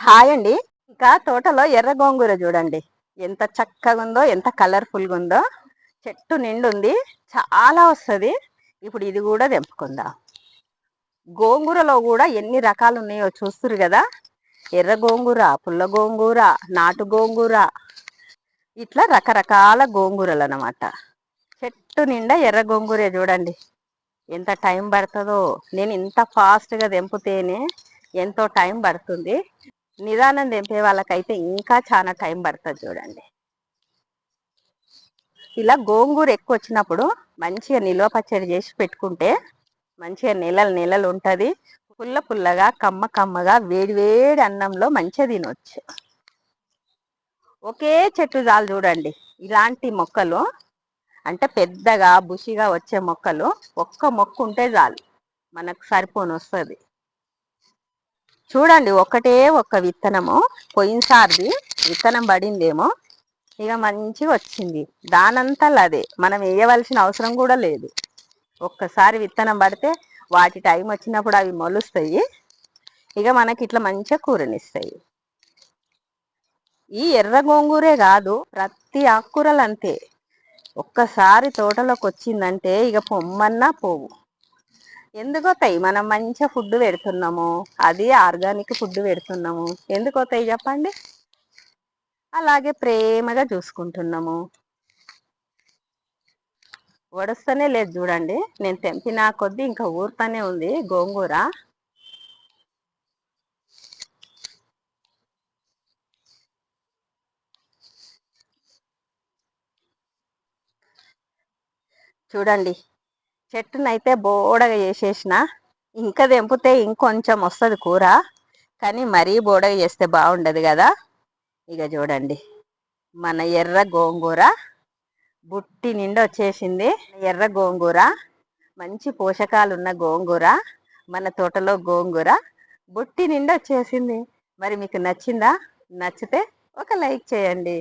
Hi అండి. ఇంకా తోటలో ఎర్ర గోంగూర చూడండి. ఎంత చక్కగా ఉందో ఎంత కలర్ఫుల్గా ఉందో చెట్టు నిండుంది. చాలా వస్తుంది. ఇప్పుడు ఇది కూడా తెంపుకుందాం. గోంగూరలో కూడా ఎన్ని రకాలు ఉన్నాయో చూస్తురు కదా. ఎర్ర గోంగూర పుల్ల గోంగూర నాటు గోంగూర. ఇట్లా రకరకాల గోంగూరలు అన్నమాట చెట్టు నిండా ఎర్ర గోంగూరే చూడండి. ఎంత టైం పడుతుందో. నేను ఇంత ఫాస్ట్గా తెంపితేనే ఎంతో టైం పడుతుంది. నిదానం తెంపే వాళ్ళకైతే ఇంకా చాలా టైం పడుతుంది చూడండి. ఇలా గోంగూర ఎక్కువ వచ్చినప్పుడు మంచిగా నిల్వ పచ్చడి చేసి పెట్టుకుంటే మంచిగా నెలలు నెలలు ఉంటుంది. పుల్ల పుల్లగా కమ్మ కమ్మగా వేడి వేడి అన్నంలో మంచిగా తినొచ్చు. ఒకే చెట్టు చాలు చూడండి. ఇలాంటి మొక్కలు అంటే పెద్దగా బుషిగా వచ్చే మొక్కలు ఒక్క మొక్క ఉంటే చాలు. మనకు సరిపోని వస్తుంది. చూడండి ఒకటే ఒక్క విత్తనము పోయినసారిది విత్తనం పడిందేమో ఇక మంచిగా వచ్చింది. దానంతా అదే మనం వేయవలసిన అవసరం కూడా లేదు. ఒక్కసారి విత్తనం పడితే వాటి టైం వచ్చినప్పుడు అవి మొలుస్తాయి ఇక మనకి ఇట్లా మంచిగా కూరనిస్తాయి. ఈ ఎర్ర గోంగూరే కాదు ప్రతి ఆకుకూరలు అంతే. ఒక్కసారి తోటలోకి వచ్చిందంటే ఇక పొమ్మన్నా పోవు. ఎందుకు మనం మంచిగా ఫుడ్ పెడుతున్నాము. అది ఆర్గానిక్ ఫుడ్ పెడుతున్నాము. ఎందుకు చెప్పండి. అలాగే ప్రేమగా చూసుకుంటున్నాము. వడుస్తూనే లేదు చూడండి. నేను తెంపిన కొద్దీ ఇంకా ఊరుతానే ఉంది గోంగూర. చూడండి. చెట్టునైతే బోడగా చేసేసిన ఇంకా తెంపితే ఇంకొంచెం వస్తుంది కూర కానీ మరీ బోడగా చేస్తే బాగుండదు కదా. ఇక చూడండి మన ఎర్ర గోంగూర బుట్టి నిండా వచ్చేసింది. ఎర్ర గోంగూర మంచి పోషకాలు ఉన్న గోంగూర మన తోటలో గోంగూర బుట్టి నిండా వచ్చేసింది. మరి మీకు నచ్చిందా? నచ్చితే ఒక లైక్ చేయండి.